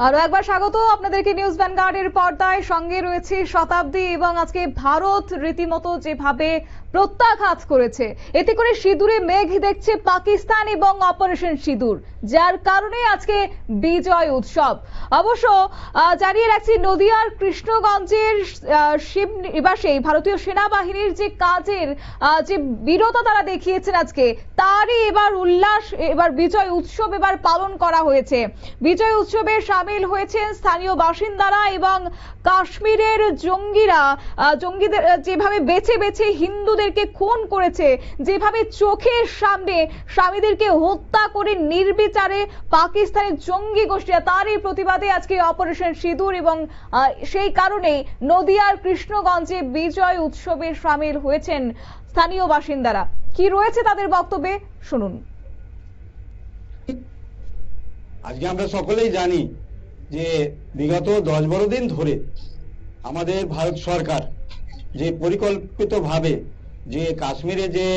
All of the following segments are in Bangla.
আরও একবার স্বাগত আপনাদেরকে নিউজ ভ্যানগার্ডের পর্দায়। সঙ্গে রয়েছে শতাব্দী এবং আজকে ভারত রীতিমতো যেভাবে প্রত্যাঘাত করেছে। এতে করে সিঁদুরে মেঘ দেখছে পাকিস্তান এবং অপারেশন সিঁদুর, যার কারণে আজকে বিজয় উৎসব। অবশ্য জানিয়ে রাখছি, নদিয়ার কৃষ্ণগঞ্জের শিব নিবাসে ভারতীয় সেনাবাহিনীর যে কাজের যে বীরতা তারা দেখিয়েছেন আজকে, তারই এবার উল্লাস, এবার বিজয় উৎসব এবার পালন করা হয়েছে। বিজয় উৎসবে সামিল হয়েছেন স্থানীয় বাসিন্দারা এবং কাশ্মীরের জঙ্গিরা জঙ্গিদের যেভাবে বেছে বেছে হিন্দুদেরকে খুন করেছে। যেভাবে চোখের সামনে স্বামীদেরকে হত্যা করে নির্বিচারে পাকিস্তানের জঙ্গি গোষ্ঠীরা, তারই প্রতিবাদে আজকে অপারেশন সিঁদুর এবং সেই কারণে নদিয়ার কৃষ্ণগঞ্জে বিজয় উৎসবে সামিল হয়েছেন স্থানীয় বাসিন্দারা। কি রয়েছে তাদের বক্তব্যে? শুনুন। আজকে আমরা সকলেই জানি যে বিগত দশ বারো দিন ধরে আমাদের ভারত সরকার যে পরিকল্পিতভাবে যে কাশ্মীরে যে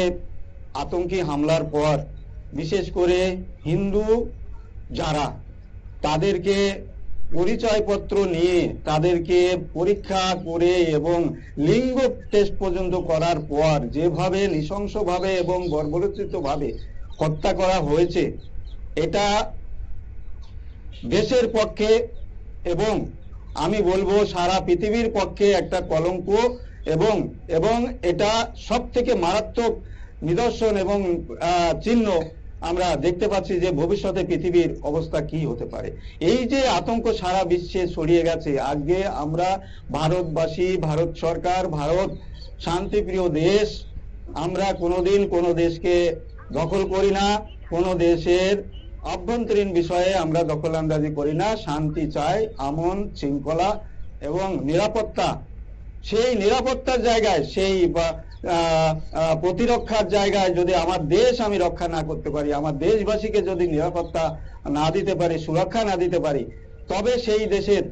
আতঙ্কি হামলার পর, বিশেষ করে হিন্দু যারা, তাদেরকে পরিচয়পত্র নিয়ে তাদেরকে পরীক্ষা করে এবং লিঙ্গ টেস্ট পর্যন্ত করার পর যেভাবে নৃশংসভাবে এবং বর্বরচিতভাবে হত্যা করা হয়েছে, এটা দেশের পক্ষে এবং আমি বলব সারা পৃথিবীর পক্ষে একটা কলঙ্ক। এবং এবং এটা সব থেকে মারাত্মক নিদর্শন এবং চিহ্ন আমরা দেখতে পাচ্ছি যে ভবিষ্যতে পৃথিবীর অবস্থা কি হতে পারে। এই যে আতঙ্ক সারা বিশ্বে ছড়িয়ে গেছে আজকে আমরা ভারতবাসী, ভারত সরকার, ভারত শান্তিপ্রিয় দেশ, আমরা কোনোদিন কোনো দেশকে দখল করি না, কোনো দেশের অভ্যন্তরীণ বিষয়ে আমরা দখল আন্দাজি করি না। শান্তি চাই, আমন, শৃঙ্খলা এবং নিরাপত্তা সেই নিরাপত্তার জায়গায়, সেই প্রতিরক্ষার জায়গায় যদি আমার দেশ আমি রক্ষা না করতে পারি, আমার দেশবাসীকে যদি নিরাপত্তা না দিতে পারি, সুরক্ষা না দিতে পারি, তবে সেই দেশের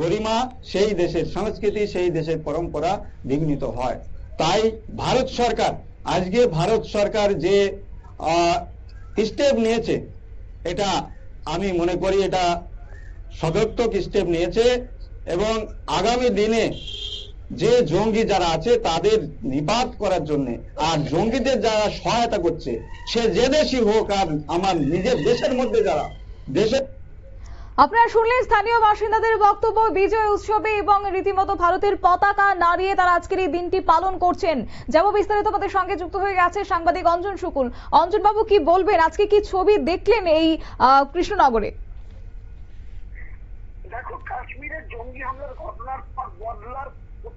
গরিমা, সেই দেশের সংস্কৃতি, সেই দেশের পরম্পরা বিঘ্নিত হয়। তাই ভারত সরকার, আজকে ভারত সরকার যে স্টেপ নিয়েছে, এটা আমি মনে করি এটা সদর্থক স্টেপ নিয়েছে এবং আগামী দিনে যে জঙ্গি যারা আছে তাদের নিপাত করার জন্য আর জঙ্গিদের যারা সহায়তা করছে সে যে দেশই হোক আর আমার নিজের দেশের মধ্যে যারা দেশের আপনারা শুনলেন স্থানীয় বাসিন্দাদের বক্তব্য বিজয় উৎসবে এবং রীতিমতো ভারতের পতাকা নাড়িয়ে তারা আজকের এই দিনটি পালন করছেন। যাব বিস্তারিত আমাদের সঙ্গে যুক্ত হয়ে গেছে সাংবাদিক অঞ্জন শুকুল অঞ্জন বাবু কি বলবেন? আজকে কি ছবি দেখলেন এই আহ, কৃষ্ণনগরে? দেখো কাশ্মীরের জঙ্গি হামলার ঘটনার পর বদলার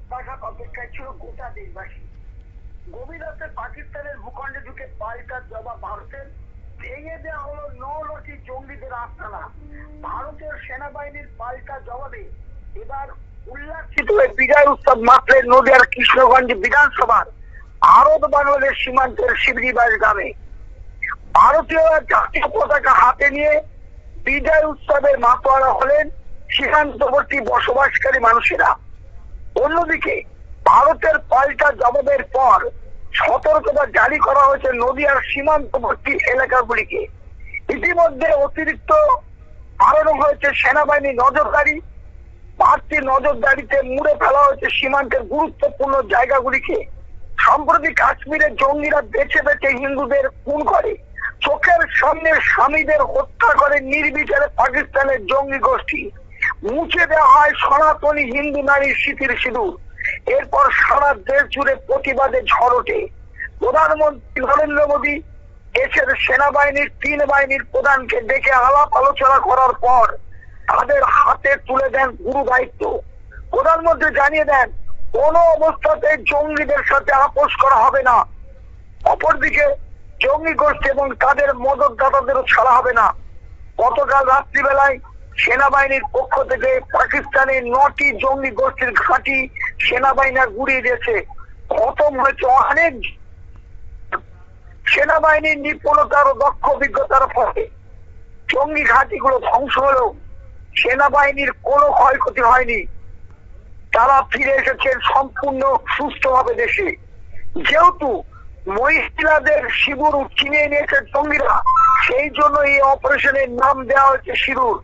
প্রত্যাঘাত অপেক্ষায় ছিল গোটা দেশবাসী। গভীর রাতে পাকিস্তানের ভূখণ্ডে ঢুকে পাল্টার জবাব ভারতের। ভেঙে দেওয়া হলো নলটি জঙ্গিদের আস্তানা। ভারতের সেনাবাহিনীর পাল্টা জবাবে এবার উল্লাসিত হয়ে বিজয় উৎসব মাত্রের নদিয়ার কৃষ্ণগঞ্জ বিধানসভার ভারত বাংলাদেশ সীমান্তের শিবরিবাস গ্রামে। ভারতীয় জাতীয় পতাকা হাতে নিয়ে বিজয় উৎসবের মাতোয়ারা হলেন সীমান্তবর্তী বসবাসকারী মানুষেরা। অন্যদিকে ভারতের পাল্টা জবাবের পর সতর্কতা জারি করা হয়েছে নদিয়ার সীমান্তবর্তী এলাকাগুলিকে। ইতিমধ্যে অতিরিক্ত বাড়ানো হয়েছে সেনাবাহিনী নজরদারি। বাড়তি নজরদারিতে মুড়ে ফেলা হয়েছে সীমান্তের গুরুত্বপূর্ণ জায়গাগুলিকে। সম্প্রতি কাশ্মীরের জঙ্গিরা বেছে বেছে হিন্দুদের খুন করে। চোখের সামনে স্বামীদের হত্যা করে নির্বিচারে পাকিস্তানের জঙ্গি গোষ্ঠী। মুছে দেওয়া হয় সনাতনী হিন্দু নারীর স্মৃতির সিঁদুর। এরপর সারা দেশ জুড়ে প্রতিবাদে ঝড় ওঠে। প্রধানমন্ত্রী নরেন্দ্র মোদী দেশের সেনাবাহিনীর তিন বাহিনীর প্রধানকে ডেকে আলাপ আলোচনা করার পর তাদের হাতে তুলে দেন গুরু দায়িত্ব। প্রধানমন্ত্রী জানিয়ে দেন, কোন অবস্থাতে জঙ্গিদের সাথে আপোষ করা হবে না। অপরদিকে জঙ্গি গোষ্ঠী এবং তাদের মদতদাতাদেরও ছাড়া হবে না। গতকাল রাত্রিবেলায় সেনাবাহিনীর পক্ষ থেকে পাকিস্তানের নটি জঙ্গি গোষ্ঠীর ঘাঁটি সেনাবাহিনী গুড়িয়ে দিয়েছে। খতম হয়েছে অনেক সেনাবাহিনীর নিপুণতার ও দক্ষ অভিজ্ঞতার ফলে জঙ্গি ঘাঁটিগুলো ধ্বংস হলেও সেনাবাহিনীর কোনো ক্ষয়ক্ষতি হয়নি। তারা ফিরে এসেছেন সম্পূর্ণ সুস্থভাবে দেশে। যেহেতু মহিলাদের শিবির চিনিয়ে নিয়েছে জঙ্গিরা, সেই জন্য এই অপারেশনের নাম দেওয়া হয়েছে শিরুর।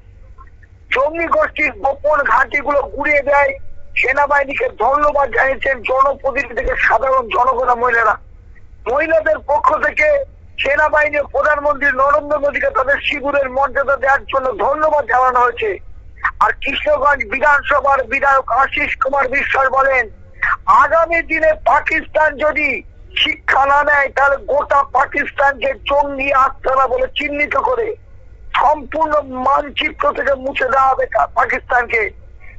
জঙ্গি গোষ্ঠীর গোপন ঘাঁটিগুলো গুড়িয়ে দেয়। সেনাবাহিনীকে ধন্যবাদ জানিয়েছেন জনপ্রতিনিধি থেকে সাধারণ জনগণা মহিলারা। মহিলাদের পক্ষ থেকে সেনাবাহিনী ও প্রধানমন্ত্রী নরেন্দ্র মোদীকে তাদের শিবিরের মর্যাদা দেওয়ার জন্য ধন্যবাদ জানানো হয়েছে। আর কৃষ্ণগঞ্জ বিধানসভার বিধায়ক আশিস কুমার বিশ্বাস বলেন, আগামী দিনে পাকিস্তান যদি শিক্ষা না নেয়, তাহলে গোটা পাকিস্তানকে জঙ্গি আস্তানা বলে চিহ্নিত করে। সম্পূর্ণ মানচিত্র থেকে মুছে দেওয়া হবে পাকিস্তানকে।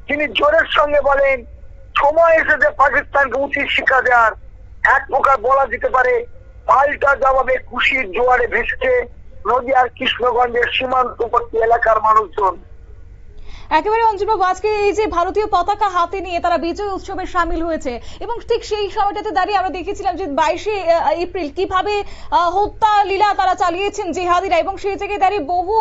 তিনি জোরের সঙ্গে বলেন, সময় এসেছে পাকিস্তানকে উচিত শিক্ষা দেওয়ার। এক প্রকার বলা যেতে পারে, পাল্টা জবাবে খুশির জোয়ারে ভেসেছে নদীয়ার কৃষ্ণগঞ্জের সীমান্তবর্তী এলাকার মানুষজন। একেবারে অঞ্জুবাবু আজকে এই যে ভারতীয় পতাকা হাতে নিয়ে তারা বিজয় উৎসবে সামিল হয়েছে এবং ঠিক সেই সময়টাতে দাঁড়িয়ে আমরা দেখেছিলাম যে বাইশে এপ্রিল কীভাবে হত্যা লীলা তারা চালিয়েছেন জেহাদিরা এবং সেই জায়গায় দাঁড়িয়ে বহু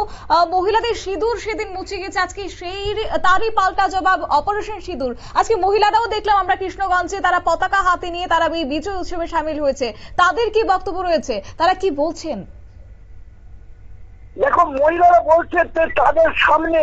মহিলাদের সিঁদুর সেদিন মুছে গেছে। আজকে সেই তারই পাল্টা জবাব অপারেশন সিঁদুর। আজকে মহিলারাও দেখলাম আমরা কৃষ্ণগঞ্জে তারা পতাকা হাতে নিয়ে তারা এই বিজয় উৎসবে সামিল হয়েছে। তাদের কি বক্তব্য রয়েছে? তারা কি বলছেন? দেখো, মহিলারা বলছে তাদের সামনে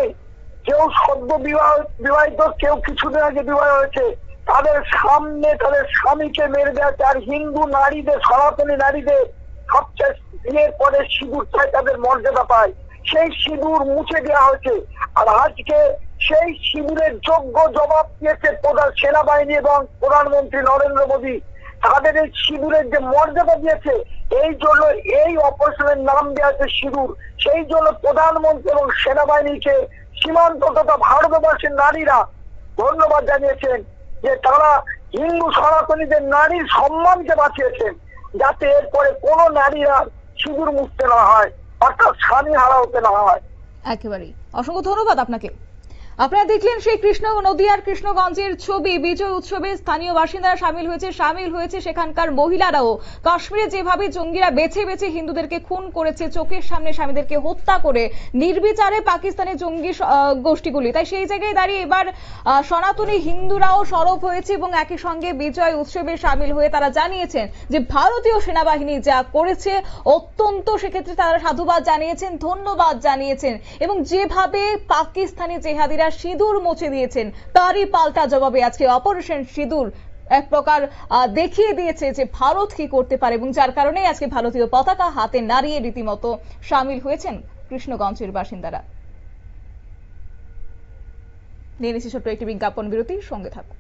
কেউ সদ্য বিবাহ, বিবাহিত, কেউ কিছুদিন আগে বিবাহ হয়েছে। তাদের সামনে তাদের স্বামীকে মেরে হচ্ছে। আর হিন্দু নারীদের, সনাতনী নারীদের সবচেয়ে বিয়ের পরে সিঁদুরটাই তাদের মর্যাদা পায়। সেই সিঁদুর মুছে দেওয়া হয়েছে। আর আজকে সেই সিঁদুরের যোগ্য জবাব দিয়েছে প্রধান সেনাবাহিনী এবং প্রধানমন্ত্রী নরেন্দ্র মোদী। তাদের এই সিঁদুরের যে মর্যাদা দিয়েছে, এই জন্য এই অপারেশনের নাম দেওয়া হয়েছে সিঁদুর। সেই জন্য প্রধানমন্ত্রী এবং সেনাবাহিনীকে সীমান্ত তথা ভারতবর্ষের নারীরা ধন্যবাদ জানিয়েছেন যে তারা হিন্দু সনাতনীদের নারীর সম্মানকে বাঁচিয়েছেন যাতে এরপরে কোন নারীরা সিঁদুর মুখতে না হয়, অর্থাৎ স্বামী হারা হতে না হয়। একেবারেই। অসংখ্য ধন্যবাদ আপনাকে। আপনারা দেখলেন সেই কৃষ্ণ নদিয়ার কৃষ্ণগঞ্জের ছবি। বিজয় উৎসবে স্থানীয় বাসিন্দারা সামিল হয়েছে সামিল হয়েছে সেখানকার মহিলারাও। কাশ্মীরে যেভাবে জঙ্গিরা বেছে বেছে হিন্দুদেরকে খুন করেছে, চোখের সামনে স্বামীদেরকে হত্যা করে নির্বিচারে পাকিস্তানি জঙ্গি গোষ্ঠীগুলি। তাই সেই জায়গায় দাঁড়িয়ে এবার সনাতনী হিন্দুরাও সরব হয়েছে এবং একই সঙ্গে বিজয় উৎসবে সামিল হয়ে তারা জানিয়েছেন যে ভারতীয় সেনাবাহিনী যা করেছে অত্যন্ত সেক্ষেত্রে তারা সাধুবাদ জানিয়েছেন, ধন্যবাদ জানিয়েছেন এবং যেভাবে পাকিস্তানি জেহাদিরা সিঁদুর মুছে দিয়েছেন। তারই পাল্টা জবাবে আজকে অপারেশন সিঁদুর এক প্রকার দেখিয়ে দিয়েছে যে ভারত কি করতে পারে এবং যার কারণে আজকে ভারতীয় পতাকা হাতে নাড়িয়ে রীতিমতো সামিল হয়েছেন কৃষ্ণগঞ্জের বাসিন্দারা। নিয়ে নিচ্ছি ছোট্ট একটি বিজ্ঞাপন বিরতি, সঙ্গে থাকুন।